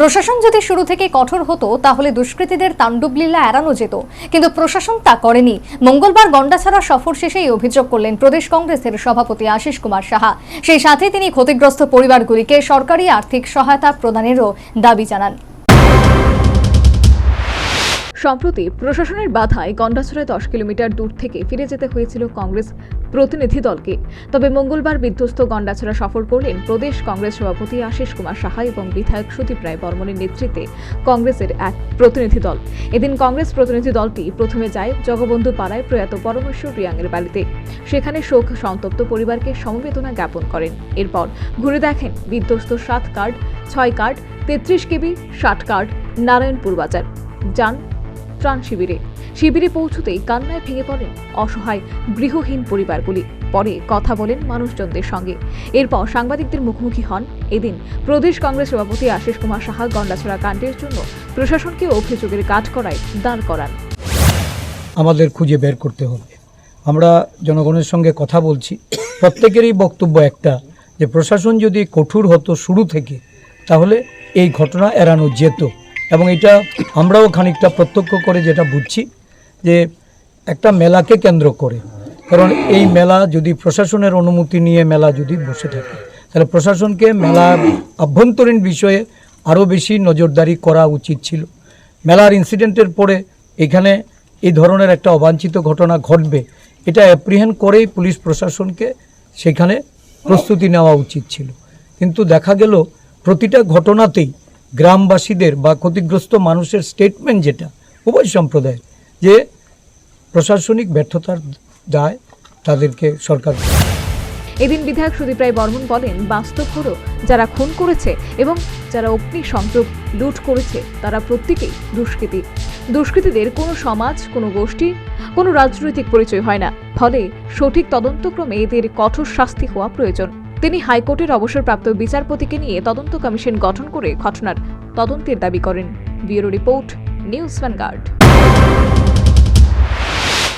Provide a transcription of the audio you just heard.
প্রশাসন যদি শুরু থেকে কঠোর হতো, তাহলে দুষ্কৃতীদের তাণ্ডবলীলা এড়ানো যেত। কিন্তু প্রশাসন তা করেনি। মঙ্গলবার গন্ডাছাড়া সফর শেষেই অভিযোগ করলেন প্রদেশ কংগ্রেসের সভাপতি আশিস কুমার সাহা। সেই সাথে তিনি ক্ষতিগ্রস্ত পরিবারগুলিকে সরকারি আর্থিক সহায়তা প্রদানেরও দাবি জানান। সম্প্রতি প্রশাসনের বাধায় গন্ডাছড়ায় দশ কিলোমিটার দূর থেকে ফিরে যেতে হয়েছিল কংগ্রেস প্রতিনিধি দলকে। তবে মঙ্গলবার বিধ্বস্ত গন্ডাছড়া সফর করলেন প্রদেশ কংগ্রেস সভাপতি আশিস কুমার সাহা এবং বিধায়ক সুদীপ রায় বর্মনের নেতৃত্বে কংগ্রেসের এক প্রতিনিধি দল। এদিন কংগ্রেস প্রতিনিধি দলটি প্রথমে যায় জগবন্ধু পাড়ায় প্রয়াত পরমেশ্বর রিয়াংয়ের বাড়িতে। সেখানে শোক সন্তপ্ত পরিবারকে সমবেদনা জ্ঞাপন করেন। এরপর ঘুরে দেখেন বিধ্বস্ত সাত কার্ড, ছয় কার্ড, তেত্রিশ কেবি, ষাট কার্ড, নারায়ণপুর বাজার। যান ত্রাণ শিবিরে। শিবিরে পৌঁছতেই কান্নায় ভেঙে পড়েন অসহায় গৃহহীন পরিবারগুলি। পরে কথা বলেন মানুষজনদের সঙ্গে। এরপর সাংবাদিকদের মুখোমুখি হন। এদিন প্রদেশ কংগ্রেস সভাপতি আশিস কুমার সাহা গন্ডাছড়া কাণ্ডের জন্য প্রশাসনকে অভিযোগের কাজ করায় দাঁড় করান। আমাদের খুঁজে বের করতে হবে। আমরা জনগণের সঙ্গে কথা বলছি। প্রত্যেকেরই বক্তব্য একটা, যে প্রশাসন যদি কঠোর হতো শুরু থেকে, তাহলে এই ঘটনা এড়ানো যেত। এবং এটা আমরাও খানিকটা প্রত্যক্ষ করে যেটা বুঝছি যে একটা মেলাকে কেন্দ্র করে। কারণ এই মেলা যদি প্রশাসনের অনুমতি নিয়ে মেলা যদি বসে থাকে, তাহলে প্রশাসনকে মেলার আভ্যন্তরীণ বিষয়ে আরও বেশি নজরদারি করা উচিত ছিল। মেলার ইনসিডেন্টের পরে এখানে এই ধরনের একটা অবাঞ্ছিত ঘটনা ঘটবে, এটা অ্যাপ্রিহেন্ড করেই পুলিশ প্রশাসনকে সেখানে প্রস্তুতি নেওয়া উচিত ছিল। কিন্তু দেখা গেল, প্রতিটা ঘটনাতেই গ্রামবাসীদের বা ক্ষতিগ্রস্ত মানুষের স্টেটমেন্ট যেটা, উভয় সম্প্রদায়, যে প্রশাসনিক ব্যর্থতার দায় তাদেরকে সরকার এদিন বিধায়ক সুদীপ রায় বর্মন বলেন, বাস্তব হলো যারা খুন করেছে এবং যারা অগ্নি সংযোগ লুট করেছে, তারা প্রত্যেকেই দুষ্কৃতী। দুষ্কৃতীদের কোনো সমাজ, কোনো গোষ্ঠী, কোনো রাজনৈতিক পরিচয় হয় না। ফলে সঠিক তদন্তক্রমে এদের কঠোর শাস্তি হওয়া প্রয়োজন। তিনি হাইকোর্টের অবসরপ্রাপ্ত বিচারপতিকে নিয়ে তদন্ত কমিশন গঠন করে ঘটনার তদন্তের দাবি করেন। Bureau report, news vanguard.